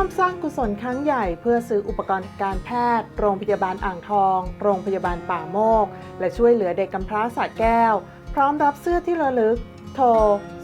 ร่วมสร้างกุศลครั้งใหญ่เพื่อซื้ออุปกรณ์การแพทย์ โรงพยาบาลอ่างทอง โรงพยาบาลป่าโมก และช่วยเหลือเด็กกำพร้าสระแก้ว พร้อมรับเสื้อที่ระลึก โทร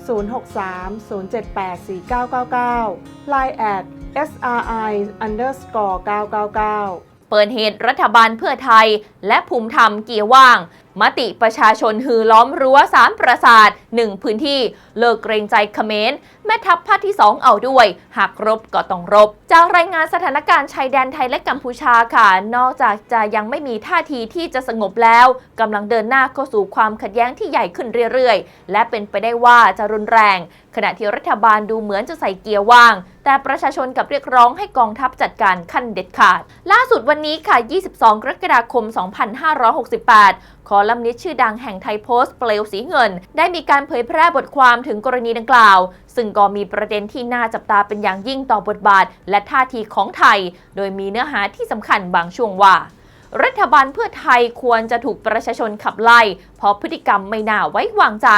063-078-4999 Line at SRI underscore 999 เปิดเหตุรัฐบาลเพื่อไทย และภูมิธรรมเกียร์ว่าง มติประชาชนฮือล้อมรั้วสามประสาทหนึ่งพื้นที่เลิกเกรงใจเขมรแม่ทัพภาคที่ 2 เอาด้วย หากรบก็ต้องรบ จากรายงานสถานการณ์ชายแดนไทยและกัมพูชาค่ะ นอกจากจะยังไม่มีท่าทีที่จะสงบแล้วกำลังเดินหน้าเข้าสู่ความขัดแย้งที่ใหญ่ขึ้นเรื่อยๆ และเป็นไปได้ว่าจะรุนแรง ขณะที่รัฐบาลดูเหมือนจะใส่เกียร์ว่าง แต่ประชาชนกลับเรียกร้องให้กองทัพจัดการขั้นเด็ดขาด ล่าสุดวันนี้ค่ะ 22 กรกฎาคม 2568 คอลัมนิสต์ชื่อดังแห่งไทยโพสต์เปลวสีเงิน ได้มีการเผยแพร่บทความถึงกรณีดังกล่าว ซึ่งก็มีประเด็นที่น่าจับตาเป็นอย่างยิ่งต่อบทบาท และท่าทีของไทย โดยมีเนื้อหาที่สำคัญบางช่วงว่า รัฐบาลเพื่อไทยควรจะถูกประชาชนขับไล่ เพราะพฤติกรรมไม่น่าไว้วางใจ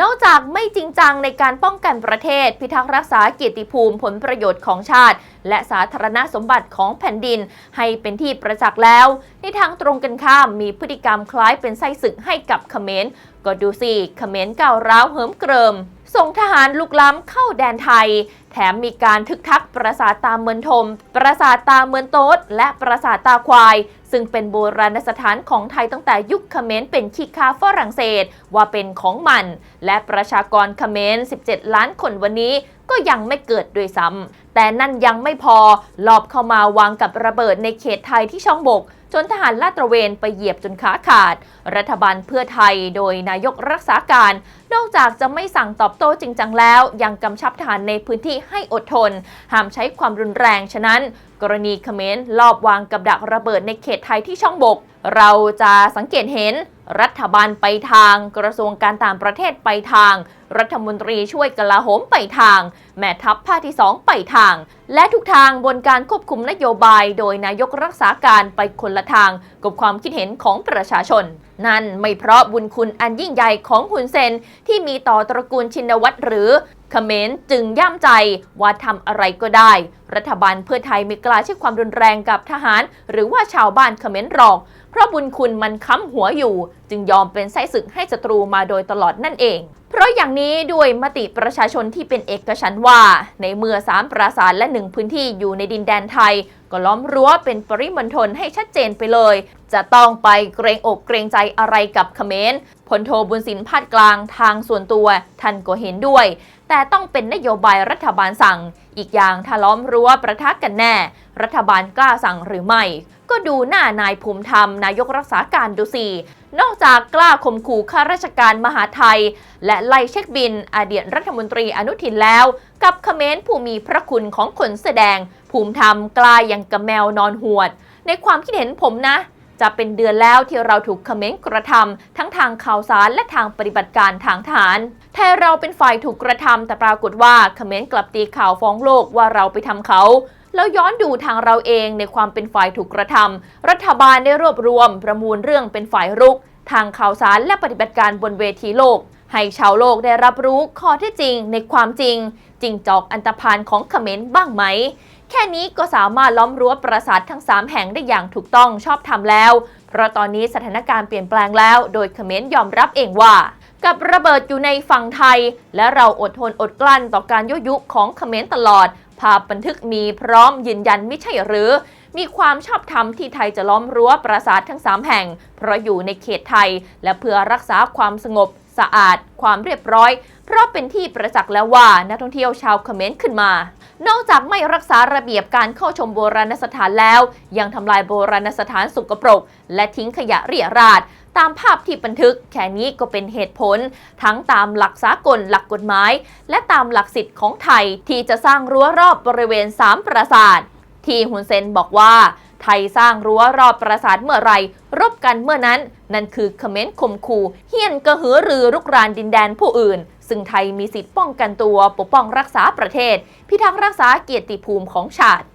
นอกจากไม่จริงจังในการป้องกันประเทศ พิทักษ์รักษาเกียรติภูมิผลประโยชน์ของชาติ และสาธารณสมบัติของแผ่นดิน ให้เป็นที่ประจักษ์แล้ว ในทางตรงกันข้ามมีพฤติกรรมคล้ายเป็นไส้ศึกให้กับเขมรก็ดูสิเขมรก้าวร้าวเหิมเกริม ส่งทหารลุกล้ำเข้าแดนไทย แถมมีการทึกทักปราสาทตาเมือนทม ปราสาทตาเมือนโต๊ด และปราสาทตาควาย ซึ่งเป็นโบราณสถานของไทยตั้งแต่ยุคเขมรเป็นขี้คาฝรั่งเศส ว่าเป็นของมัน และประชากรเขมร 17 ล้านคนวันนี้ก็ยังไม่เกิดด้วยซ้ำแต่นั่นยังไม่พอลอบเข้ามาวางกับระเบิดในเขตไทยที่ช่องบก จนทหารลาดตระเวนไปเหยียบจนขาขาด รัฐบาลเพื่อไทยโดยนายกรักษาการ นอกจากจะไม่สั่งตอบโต้จริงจังแล้ว ยังกำชับทหารในพื้นที่ให้อดทน ห้ามใช้ความรุนแรง ฉะนั้น กรณีเขมรลอบวางกับดักระเบิดในเขตไทยที่ช่องบก เราจะสังเกตเห็นรัฐบาลไปทาง กระทรวงการต่างประเทศไปทาง รัฐมนตรีช่วยกลาโหมไปทาง แม่ทัพภาคที่ 2 ไปทาง และทุกทางบนการควบคุมนโยบาย โดยนายกรักษาการไปคนละทางกับความคิดเห็นของประชาชน นั่นไม่เพราะบุญคุณอันยิ่งใหญ่ของฮุนเซนที่มีต่อตระกูลชินวัตรหรือเขมรจึงย่ำใจว่าทำอะไรก็ได้ รัฐบาลเพื่อไทยไม่กล้าใช้ความรุนแรงกับทหาร หรือว่าชาวบ้านเขมรหรอก เพราะบุญคุณมันค้ำหัวอยู่ จึงยอมเป็นไส้ศึกให้ศัตรูมาโดยตลอดนั่นเอง เพราะอย่างนี้ด้วยมติประชาชนที่เป็นเอกฉันว่า ในเมื่อสามปราสาทและหนึ่งพื้นที่อยู่ในดินแดนไทย ก็ล้อมรั้วเป็นปริมณฑลให้ชัดเจนไปเลย จะต้องไปเกรงอกเกรงใจอะไรกับเขมรพลโทบุญสินพาดกลางทางส่วนตัวท่านก็เห็นด้วย แต่ต้องเป็นนโยบายรัฐบาลสั่ง อีกอย่างถ้าล้อมรั้วประทักกันแน่ รัฐบาลกล้าสั่งหรือไม่ ก็ดูหน้านายภูมิธรรมนายกรักษาการดูสิ นอกจากกล้าข่มขู่ข้าราชการมหาไทย และไล่เช็คบินอดีตรัฐมนตรีอนุทินแล้ว กับเขมรผู้มีพระคุณของคนแสดง ภูมิธรรมกล้ายังกระแมวนอนหวด ในความคิดเห็นผมนะ จะเป็นเดือนแล้วที่เราถูกเขมรกระทำทั้งทางข่าวสารและทางปฏิบัติการทางทหารแทนเราเป็นฝ่ายถูกกระทำแต่ปรากฏว่าเขมรกลับตีข่าวฟ้องโลกว่าเราไปทำเขา แล้วย้อนดูทางเราเองในความเป็นฝ่ายถูกกระทำรัฐบาลได้รวบรวมประมูลเรื่องเป็นฝ่ายรุก ทางข่าวสารและปฏิบัติการบนเวทีโลก ให้ชาวโลกได้รับรู้ข้อเท็จจริงในความจริง จริงจอกอันตรพานของเขมรบ้างไหม แค่นี้ก็สามารถล้อมรั้วปราสาททั้ง 3 แห่งได้อย่างถูกต้องชอบธรรมแล้ว เพราะตอนนี้สถานการณ์เปลี่ยนแปลงแล้ว โดยเขมรยอมรับเองว่ากับระเบิดอยู่ในฝั่งไทย และเราอดทนอดกลั้นต่อการยุยุของเขมรตลอด ภาพบันทึกมีพร้อมยืนยันไม่ใช่หรือ มีความชอบธรรมที่ไทยจะล้อมรั้วปราสาททั้ง 3 แห่ง เพราะอยู่ในเขตไทย และเพื่อรักษาความสงบ สะอาด ความเรียบร้อย เพราะเป็นที่ประจักษ์แล้วว่านักท่องเที่ยวชาวเขมรขึ้นมา นอกจากไม่รักษาระเบียบการเข้าชมโบราณสถานแล้ว ยังทำลายโบราณสถานสกปรก และทิ้งขยะเรี่ยราดตามภาพที่บันทึกแค่นี้ก็เป็นเหตุผล ทั้งตามหลักสากลหลักกฎหมาย และตามหลักสิทธิ์ของไทยที่จะสร้างรั้วรอบบริเวณสามปราสาท ที่ฮุนเซนบอกว่า ไทยสร้างรั้วรอบปราสาทเมื่อไรรบกันเมื่อนั้น นั่นคือเขมรข่มขู่เฮียนกระหือรือรุกรานดินแดนผู้อื่น ซึ่งไทยมีสิทธิ์ป้องกันตัวปกป้องรักษาประเทศ พิทักษ์รักษาเกียรติภูมิของชาติ